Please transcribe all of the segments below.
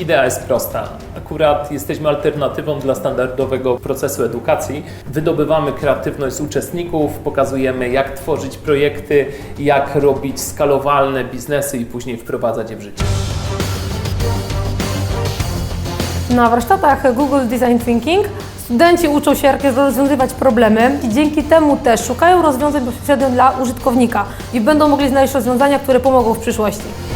Idea jest prosta. Akurat jesteśmy alternatywą dla standardowego procesu edukacji. Wydobywamy kreatywność z uczestników, pokazujemy jak tworzyć projekty, jak robić skalowalne biznesy i później wprowadzać je w życie. Na warsztatach Google Design Thinking studenci uczą się jak rozwiązywać problemy i dzięki temu też szukają rozwiązań bezpośrednio dla użytkownika i będą mogli znaleźć rozwiązania, które pomogą w przyszłości.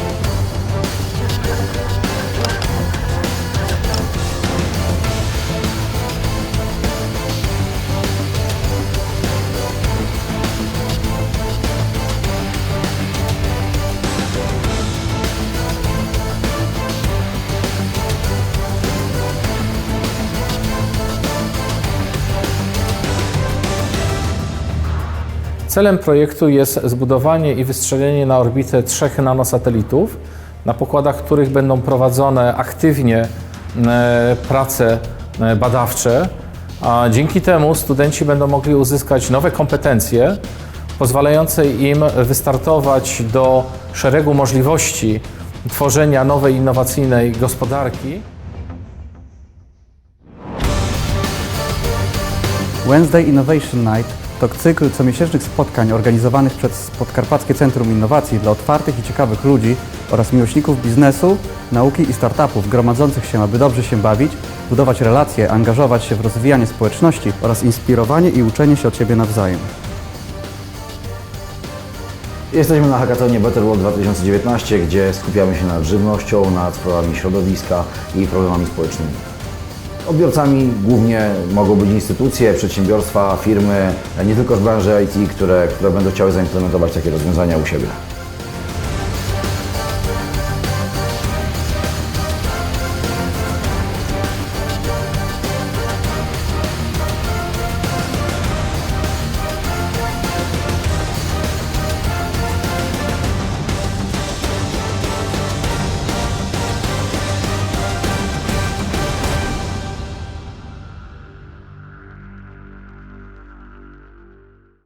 Celem projektu jest zbudowanie i wystrzelenie na orbitę trzech nanosatelitów, na pokładach których będą prowadzone aktywnie e, prace e, badawcze, a dzięki temu studenci będą mogli uzyskać nowe kompetencje pozwalające im wystartować do szeregu możliwości tworzenia nowej innowacyjnej gospodarki. Wednesday Innovation Night to cykl comiesięcznych spotkań organizowanych przez Podkarpackie Centrum Innowacji dla otwartych i ciekawych ludzi oraz miłośników biznesu, nauki i startupów gromadzących się, aby dobrze się bawić, budować relacje, angażować się w rozwijanie społeczności oraz inspirowanie i uczenie się od siebie nawzajem. Jesteśmy na hackathonie Better World 2019, gdzie skupiamy się nad żywnością, nad sprawami środowiska i problemami społecznymi. Odbiorcami głównie mogą być instytucje, przedsiębiorstwa, firmy, nie tylko z branży IT, które, które będą chciały zaimplementować takie rozwiązania u siebie.